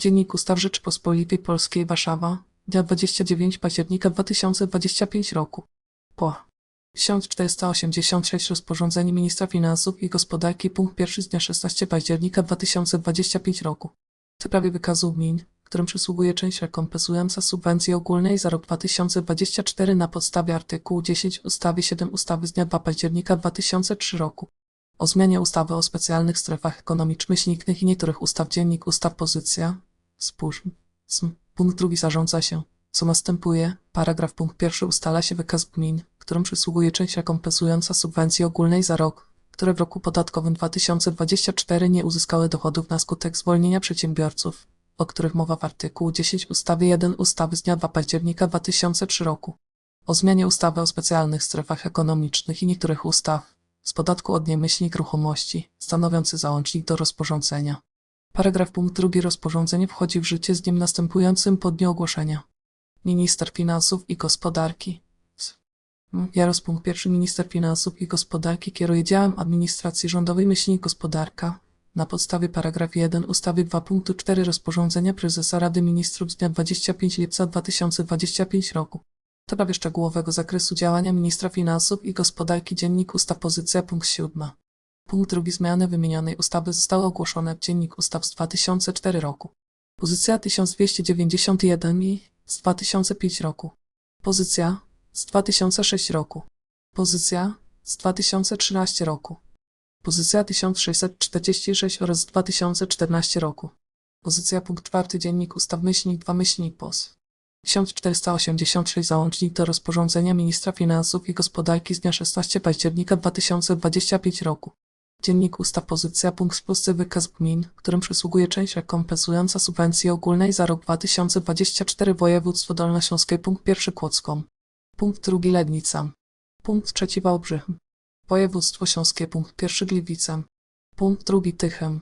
Dziennik Ustaw Rzeczypospolitej Polskiej Warszawa, dnia 29 października 2025 roku. Po 1486 rozporządzenie Ministra Finansów i Gospodarki punkt pierwszy z dnia 16 października 2025 roku. W sprawie wykazu gmin, którym przysługuje część rekompensująca subwencji ogólnej za rok 2024 na podstawie artykułu 10 ustawy 7 ustawy z dnia 2 października 2003 roku o zmianie ustawy o specjalnych strefach ekonomicznych i niektórych ustaw Dziennik Ustaw Pozycja Spójrz. Sm. Punkt drugi zarządza się. Co następuje? Paragraf punkt pierwszy ustala się wykaz gmin, którym przysługuje część rekompensująca subwencji ogólnej za rok, które w roku podatkowym 2024 nie uzyskały dochodów na skutek zwolnienia przedsiębiorców, o których mowa w artykułu 10 ustawy 1 ustawy z dnia 2 października 2003 roku. O zmianie ustawy o specjalnych strefach ekonomicznych i niektórych ustaw z podatku od niemyślnik ruchomości, stanowiący załącznik do rozporządzenia. Paragraf punkt drugi rozporządzenie wchodzi w życie z dniem następującym po dniu ogłoszenia. Minister Finansów i Gospodarki. Jaros punkt pierwszy Minister Finansów i Gospodarki kieruje działem administracji rządowej myślnik gospodarka na podstawie paragraf 1 ustawy 2 punktu 4 rozporządzenia prezesa Rady Ministrów z dnia 25 lipca 2025 roku. Sprawie szczegółowego zakresu działania ministra finansów i gospodarki dziennik ustaw pozycja punkt 7. Punkt drugi zmiany wymienionej ustawy zostały ogłoszone w Dziennik Ustaw z 2004 roku. Pozycja 1291 i z 2005 roku. Pozycja z 2006 roku. Pozycja z 2013 roku. Pozycja 1646 oraz z 2014 roku. Pozycja punkt czwarty Dziennik Ustaw myślnik 2 myślnik POS. 1486 załącznik do rozporządzenia ministra finansów i gospodarki z dnia 16 października 2025 roku. Dziennik Ustaw Pozycja punkt spusty wykaz gmin, którym przysługuje część rekompensująca subwencji ogólnej za rok 2024 województwo dolnośląskie punkt pierwszy Kłodzką. Punkt drugi Legnica. Punkt trzeci Wałbrzych. Województwo śląskie punkt pierwszy Gliwice. Punkt drugi Tychem.